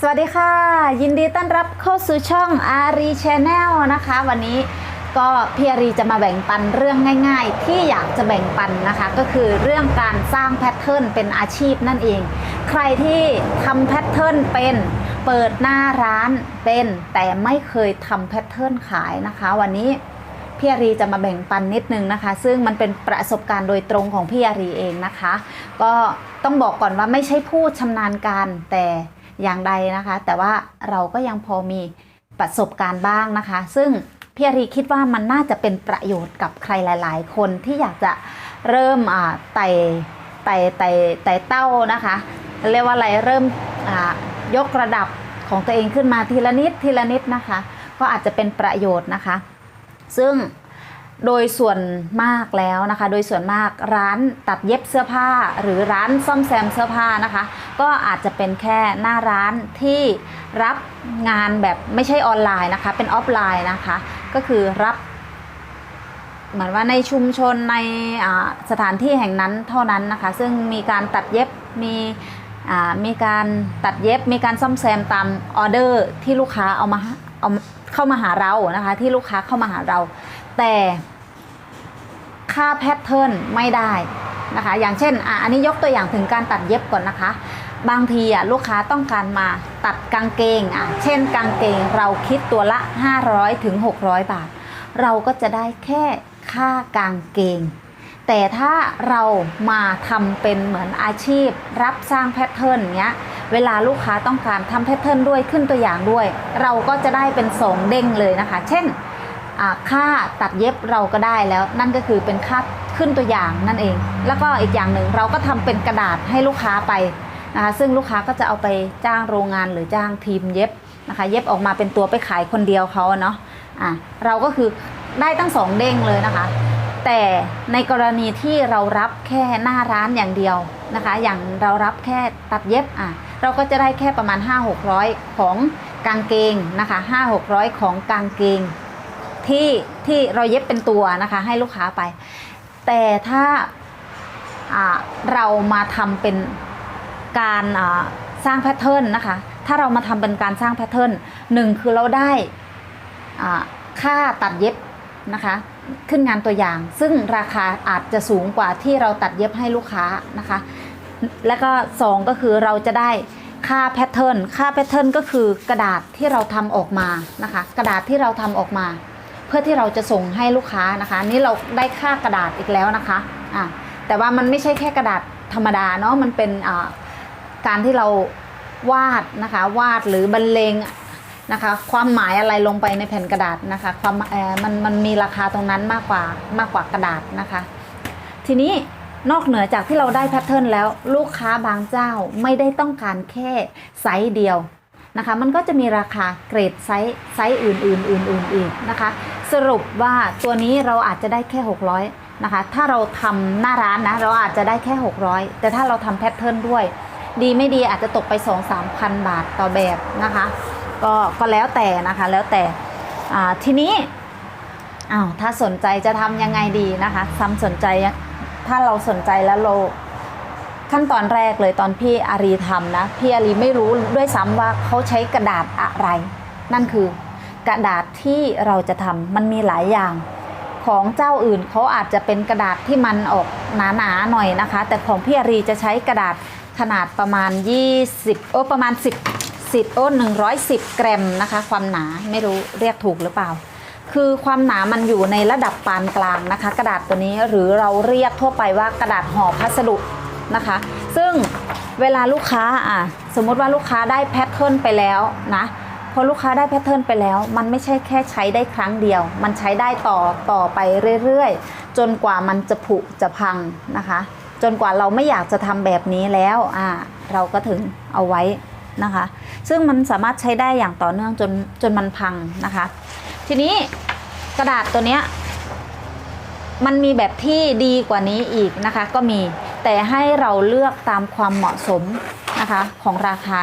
สวัสดีค่ะ ยินดีต้อนรับเข้าสู่ช่องอารีชแนลนะคะ วันนี้ก็พี่อารีจะมาแบ่งปันเรื่องง่าย ๆ ที่อยากจะแบ่งปันนะคะ ก็คือเรื่องการสร้างแพทเทิร์นเป็นอาชีพนั่นเอง ใครที่ทำแพทเทิร์นเป็นเปิดหน้าร้านเป็นแต่ไม่เคยทำแพทเทิร์นขายนะคะ วันนี้พี่อารีจะมาแบ่งปันนิดนึงนะคะ ซึ่งมันเป็นประสบการณ์โดยตรงของพี่อารีเองนะคะ ก็ต้องบอกก่อนว่าไม่ใช่ผู้ชำนาญการแต่ อย่างใดนะคะ แต่ว่าเราก็ยังพอมีประสบการณ์บ้างนะคะ ซึ่งพี่อารีคิดว่ามันน่าจะเป็นประโยชน์กับใครหลาย ๆ คนที่อยากจะเริ่มอ่าไต่ไต่ไต่ไต่เต้านะคะ เรียกว่าอะไรเริ่มอ่ายกระดับของตัวเองขึ้นมาทีละนิดทีละนิดนะคะ ก็อาจจะเป็นประโยชน์นะคะ ซึ่ง โดยส่วนมากแล้วนะคะ โดยส่วนมากร้านตัดเย็บเสื้อผ้า หรือร้านซ่อมแซมเสื้อผ้านะคะ ก็อาจจะเป็นแค่หน้าร้านที่รับงานแบบไม่ใช่ออนไลน์นะคะ เป็นออฟไลน์นะคะ ก็คือรับเหมือนว่าในชุมชนในสถานที่แห่งนั้นเท่านั้นนะคะ ซึ่งมีการตัดเย็บมีมีการตัดเย็บมีการซ่อมแซมตามออเดอร์ที่ลูกค้าเอามาเอาเข้ามาหาเรานะคะ ที่ลูกค้าเข้ามาหาเรา แต่ค่าแพทเทิร์นไม่ได้นะคะ อย่างเช่นอะอันนี้ยกตัวอย่างถึงการตัดเย็บก่อนนะคะ บางทีอะลูกค้าต้องการมาตัดกางเกงอะเช่นกางเกงเราคิดตัวละ 500ถึง600 บาท เราก็จะได้แค่ค่ากางเกง แต่ถ้าเรามาทำเป็นเหมือนอาชีพ รับสร้างแพทเทิร์นเนี้ยเวลาลูกค้าต้องการทำแพทเทิร์นด้วยขึ้นตัวอย่างด้วย เราก็จะได้เป็นสองเด้งเลยนะคะ เช่น ค่าตัดเย็บเราก็ได้แล้ว นั่นก็คือเป็นค่าขึ้นตัวอย่างนั่นเอง แล้วก็อีกอย่างหนึ่งเราก็ทำเป็นกระดาษให้ลูกค้าไปนะคะซึ่งลูกค้าก็จะเอาไปจ้างโรงงานหรือจ้างทีมเย็บนะคะเย็บออกมาเป็นตัวไปขายคนเดียวเขาเนาะอะเราก็คือได้ตั้งสองเด้งเลยนะคะ แต่ในกรณีที่เรารับแค่หน้าร้านอย่างเดียวนะคะ อย่างเรารับแค่ตัดเย็บอะเราก็จะได้แค่ประมาณ 5 600 ของกางเกงนะคะ5 600 ของกางเกง ที่ที่เราเย็บเป็นตัวนะคะให้ลูกค้าไป แต่ถ้าเรามาทำเป็นการสร้างแพทเทิร์นนะคะ ถ้าเรามาทำเป็นการสร้างแพทเทิร์นหนึ่งคือเราได้ค่าตัดเย็บนะคะ ขึ้นงานตัวอย่าง ซึ่งราคาอาจจะสูงกว่าที่เราตัดเย็บให้ลูกค้านะคะ แล้วก็สองก็คือเราจะได้ค่าแพทเทิร์น ค่าแพทเทิร์นก็คือกระดาษที่เราทำออกมานะคะ กระดาษที่เราทำออกมา เพื่อที่เราจะส่งให้ลูกค้านะคะ นี่เราได้ค่ากระดาษอีกแล้วนะคะอะแต่ว่ามันไม่ใช่แค่กระดาษธรรมดาเนาะมันเป็นการที่เราวาดนะคะวาดหรือบรรเลงนะคะความหมายอะไรลงไปในแผ่นกระดาษนะคะความมันมันมีราคาตรงนั้นมากกว่ามากกว่ากระดาษนะคะ ทีนี้นอกเหนือจากที่เราได้แพทเทิร์นแล้วลูกค้าบางเจ้าไม่ได้ต้องการแค่ไซส์เดียว นะคะ มันก็จะมีราคาเกรดไซส์ไซส์อื่นๆอื่นๆอีกนะคะ สรุปว่าตัวนี้เราอาจจะได้แค่ 600นะคะ ถ้าเราทำหน้าร้านนะ เราอาจจะได้แค่ 600 แต่ถ้าเราทำแพทเทิร์นด้วย ดีไม่ดีอาจจะตกไป 2-3พันบาทต่อแบบนะคะ ก็ก็แล้วแต่นะคะ แล้วแต่ทีนี้อ้าวถ้าสนใจจะทำยังไงดีนะคะซ้ำสนใจถ้าเราสนใจแล้วเรา ขั้นตอนแรกเลยตอนพี่อารีทำนะ พี่อารีไม่รู้ด้วยซ้ำว่าเขาใช้กระดาษอะไร นั่นคือกระดาษที่เราจะทำมันมีหลายอย่าง ของเจ้าอื่นเขาอาจจะเป็นกระดาษที่มันออกหนาๆหน่อยนะคะ แต่ของพี่อารีจะใช้กระดาษขนาดประมาณ 20 โอ้ประมาณ 10 10โอ้110กรัมนะคะ ความหนาไม่รู้เรียกถูกหรือเปล่า คือความหนามันอยู่ในระดับปานกลางนะคะ กระดาษตัวนี้หรือเราเรียกทั่วไปว่ากระดาษห่อพัสดุ นะคะ ซึ่งเวลาลูกค้าอะสมมติว่าลูกค้าได้แพทเทิร์นไปแล้วนะพอลูกค้าได้แพทเทิร์นไปแล้ว มันไม่ใช่แค่ใช้ได้ครั้งเดียว มันใช้ได้ต่อต่อไปเรื่อยๆ จนกว่ามันจะผุจะพังนะคะ จนกว่าเราไม่อยากจะทำแบบนี้แล้วอ่าเราก็ถึงเอาไว้นะคะ ซึ่งมันสามารถใช้ได้อย่างต่อเนื่องจนจนมันพังนะคะ ทีนี้กระดาษตัวเนี้ยมันมีแบบที่ดีกว่านี้อีกนะคะ ก็มี แต่ให้เราเลือกตามความเหมาะสมนะคะของราคา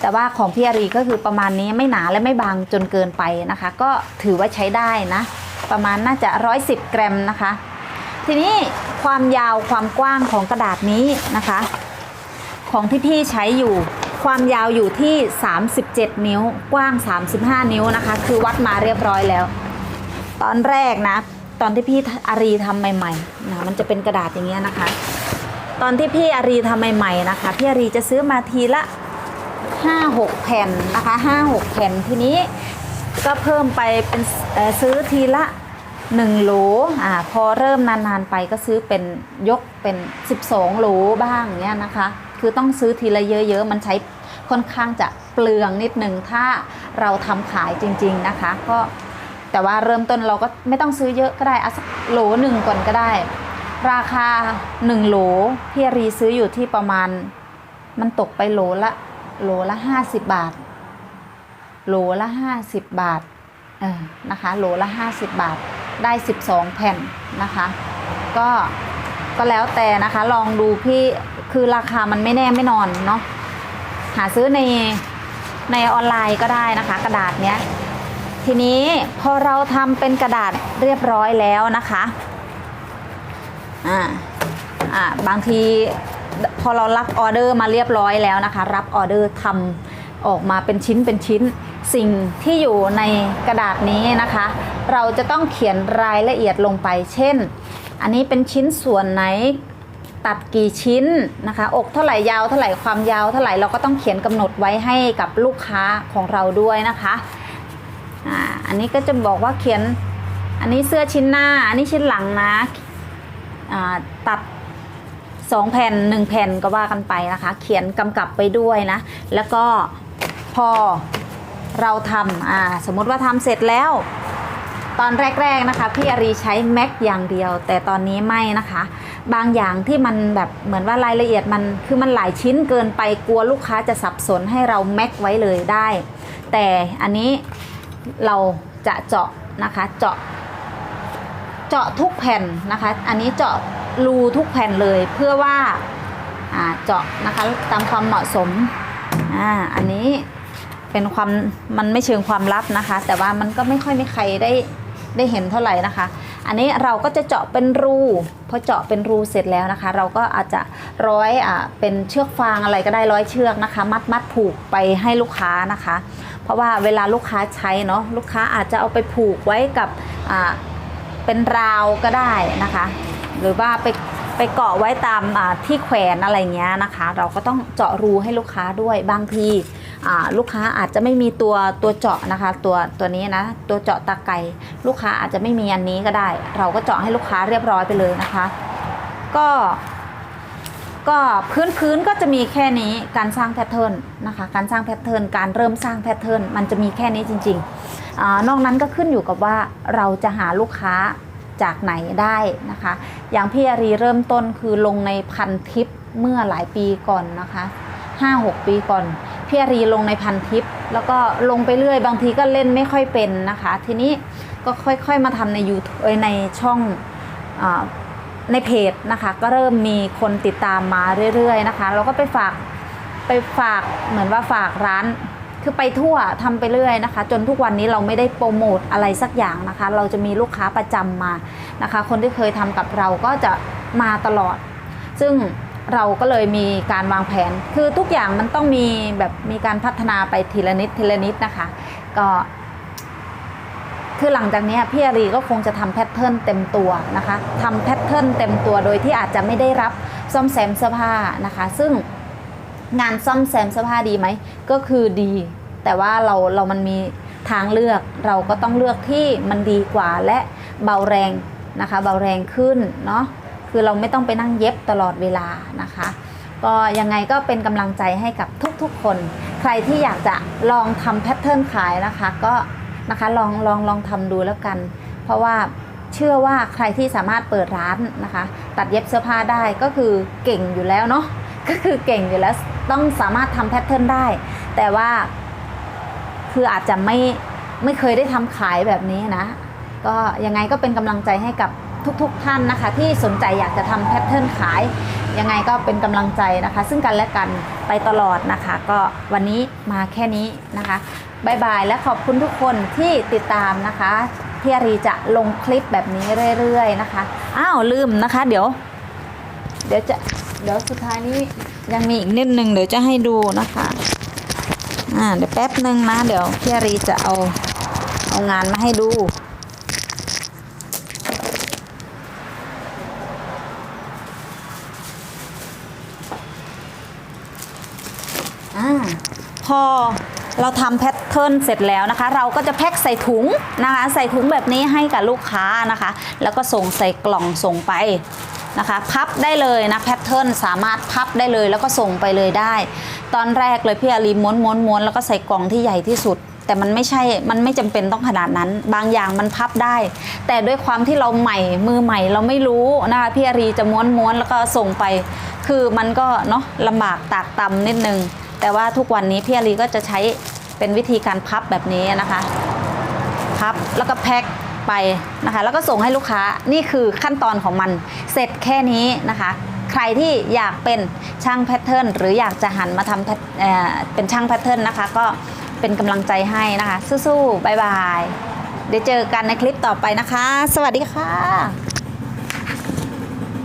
แต่ว่าของพี่อารีก็คือประมาณนี้ไม่หนาและไม่บางจนเกินไปนะคะ ก็ถือว่าใช้ได้นะ ประมาณน่าจะ 110 กรัมนะคะ ทีนี้ความยาวความกว้างของกระดาษนี้นะคะ ของที่พี่ใช้อยู่ความยาวอยู่ที่ 37 นิ้ว กว้าง 35 นิ้วนะคะ คือวัดมาเรียบร้อยแล้ว ตอนแรกนะ ตอนที่พี่อารีทำใหม่ๆนะมันจะเป็นกระดาษอย่างเงี้ยนะคะ ตอนที่พี่อารีทำใหม่ๆนะคะพี่อารีจะซื้อมาทีละ 5-6 แผ่นนะคะ 5-6 แผ่นทีนี้ก็เพิ่มไปเป็นซื้อทีละ1โหลอ่าพอเริ่มนานๆไปก็ซื้อเป็นยกเป็น 12โหลบ้างเนี้ยนะคะ คือต้องซื้อทีละเยอะๆ มันใช้ค่อนข้างจะเปลืองนิดหนึ่งถ้าเราทำขายจริง ๆนะคะ ก็แต่ว่าเริ่มต้นเราก็ไม่ต้องซื้อเยอะก็ได้เอาสักโหลหนึ่งก่อนก็ได้ ราคา 1 โหลพี่รีซื้ออยู่ที่ประมาณ มันตกไปโหลละโหลละ50 บาท โหลละ 50 บาทเออนะคะโหลละ 50 บาทได้ 12 แผ่นนะคะ ก็ก็แล้วแต่นะคะลองดูพี่คือราคามันไม่แน่ไม่นอนเนาะหาซื้อในในออนไลน์ก็ได้นะคะ กระดาษเนี้ยทีนี้พอเราทำเป็นกระดาษเรียบร้อยแล้วนะคะ อ่าอ่าบางทีพอเรารับออเดอร์มาเรียบร้อยแล้วนะคะ รับออเดอร์ทำออกมาเป็นชิ้นเป็นชิ้น สิ่งที่อยู่ในกระดาษนี้นะคะ เราจะต้องเขียนรายละเอียดลงไป เช่น อันนี้เป็นชิ้นส่วนไหนตัดกี่ชิ้นนะคะ อกเท่าไหร่ยาวเท่าไหร่ความยาวเท่าไหร่เราก็ต้องเขียนกำหนดไว้ให้กับลูกค้าของเราด้วยนะคะอ่าอันนี้ก็จะบอกว่าเขียนอันนี้เสื้อชิ้นหน้า อันนี้ชิ้นหลังนะ ตัดสองแผ่นหนึ่งแผ่นก็ว่ากันไปนะคะ เขียนกำกับไปด้วยนะ แล้วก็พอเราทำาสมมติว่าทำเสร็จแล้ว ตอนแรก ๆนะคะ พี่อารีใช้แม็กอย่างเดียว แต่ตอนนี้ไม่นะคะ บางอย่างที่มันแบบเหมือนว่ารายละเอียดมันคือมันหลายชิ้นเกินไปกลัวลูกค้าจะสับสนให้เราแม็กไว้เลยได้ แต่อันนี้เราจะเจาะนะคะเจาะ เจาะทุกแผ่นนะคะ อันนี้เจาะรูทุกแผ่นเลยเพื่อว่าอ่าเจาะนะคะตามความเหมาะสมอ่าอันนี้เป็นความมันไม่เชิงความลับนะคะ แต่ว่ามันก็ไม่ค่อยมีใครได้ได้เห็นเท่าไหร่นะคะ อันนี้เราก็จะเจาะเป็นรูพอเจาะเป็นรูเสร็จแล้วนะคะ เราก็อาจจะร้อยอ่าเป็นเชือกฟางอะไรก็ได้ร้อยเชือกนะคะ มัดมัดผูกไปให้ลูกค้านะคะ เพราะว่าเวลาลูกค้าใช้เนาะลูกค้าอาจจะเอาไปผูกไว้กับอ่า เป็นราวก็ได้นะคะ หรือว่าไปไปเกาะไว้ตามที่แขวนอะไรเงี้ยนะคะ เราก็ต้องเจาะรูให้ลูกค้าด้วยบางทีลูกค้าอาจจะไม่มีตัวตัวเจาะนะคะ ตัวตัวนี้นะตัวเจาะตาไก่ลูกค้าอาจจะไม่มีอันนี้ก็ได้ เราก็เจาะให้ลูกค้าเรียบร้อยไปเลยนะคะ ก็ ก็พื้นพื้นก็จะมีแค่นี้การสร้างแพทเทิร์นนะคะ การสร้างแพทเทิร์นการเริ่มสร้างแพทเทิร์นมันจะมีแค่นี้จริงๆอนอกนั้นก็ขึ้นอยู่กับว่าเราจะหาลูกค้าจากไหนได้นะคะ อย่างพี่อารีเริ่มต้นคือลงในพันทิปเมื่อหลายปีก่อนนะคะ5-6 ปีก่อนพี่อารีลงในพันทิป แล้วก็ลงไปเรื่อยบางทีก็เล่นไม่ค่อยเป็นนะคะ ทีนี้ก็ค่อยๆมาทำใน YouTube ในช่อง ในเพจนะคะ ก็เริ่มมีคนติดตามมาเรื่อยๆนะคะเราก็ไปฝากไปฝากเหมือนว่าฝากร้านคือไปทั่วทำไปเรื่อยนะคะ จนทุกวันนี้เราไม่ได้โปรโมทอะไรสักอย่างนะคะ เราจะมีลูกค้าประจำมานะคะ คนที่เคยทำกับเราก็จะมาตลอด ซึ่งเราก็เลยมีการวางแผน คือทุกอย่างมันต้องมีแบบมีการพัฒนาไปทีละนิดทีละนิดนะคะ ก็ คือหลังจากนี้พี่อารีก็คงจะทำแพทเทิร์นเต็มตัวนะคะทำแพทเทิร์นเต็มตัวโดยที่อาจจะไม่ได้รับซ่อมแซมเสื้อผ้านะคะ ซึ่งงานซ่อมแซมเสื้อผ้าดีไหมก็คือดี แต่ว่าเราเรามันมีทางเลือกเราก็ต้องเลือกที่มันดีกว่าและเบาแรงนะคะ เบาแรงขึ้นเนาะคือเราไม่ต้องไปนั่งเย็บตลอดเวลานะคะ ก็ยังไงก็เป็นกำลังใจให้กับทุกๆคน ใครที่อยากจะลองทำแพทเทิร์นขายนะคะ ก็ นะคะ ลองลองลองทำดูแล้วกัน เพราะว่าเชื่อว่าใครที่สามารถเปิดร้านนะคะ ตัดเย็บเสื้อผ้าได้ก็คือเก่งอยู่แล้วเนาะก็คือเก่งอยู่แล้วต้องสามารถทำแพทเทิร์นได้ แต่ว่าคืออาจจะไม่ไม่เคยได้ทำขายแบบนี้นะ ก็ยังไงก็เป็นกำลังใจให้กับทุกๆท่านนะคะ ที่สนใจอยากจะทำแพทเทิร์นขาย ยังไงก็เป็นกำลังใจนะคะ ซึ่งกันและกันไปตลอดนะคะ ก็วันนี้มาแค่นี้นะคะบายบายและขอบคุณทุกคนที่ติดตามนะคะพี่อารีจะลงคลิปแบบนี้เรื่อยๆนะคะ อ้าวลืมนะคะ เดี๋ยว เดี๋ยวจะเดี๋ยวสุดท้ายนี้ยังมีอีกนิดนึงเดี๋ยวจะให้ดูนะคะอ่าเดี๋ยวแป๊บนึงนะ เดี๋ยวพี่อารีจะเอาเอางานมาให้ดู อ่า พอเราทำแพทเทิร์นเสร็จแล้วนะคะ เราก็จะแพ็คใส่ถุงนะคะ ใส่ถุงแบบนี้ให้กับลูกค้านะคะ แล้วก็ส่งใส่กล่องส่งไปนะคะพับได้เลยนะแพทเทิร์นสามารถพับได้เลยแล้วก็ส่งไปเลยได้ ตอนแรกเลยพี่อารีม้วนม้วนม้วนแล้วก็ใส่กล่องที่ใหญ่ที่สุด แต่มันไม่ใช่ มันไม่จำเป็นต้องขนาดนั้น บางอย่างมันพับได้ แต่ด้วยความที่เราใหม่มือใหม่เราไม่รู้นะคะพี่อารีจะม้วนม้วนแล้วก็ส่งไป คือมันก็เนาะลำบากตากตำนิดนึง แต่ว่าทุกวันนี้พี่อารีก็จะใช้เป็นวิธีการพับแบบนี้นะคะพับแล้วก็แพ็คไปนะคะ แล้วก็ส่งให้ลูกค้านี่คือขั้นตอนของมันเสร็จแค่นี้นะคะ ใครที่อยากเป็นช่างแพทเทิร์นหรืออยากจะหันมาทำเเป็นช่างแพทเทิร์นนะคะ ก็เป็นกำลังใจให้นะคะ สู้ๆบายบายเดี๋ยวเจอกันในคลิปต่อไปนะคะ สวัสดีค่ะ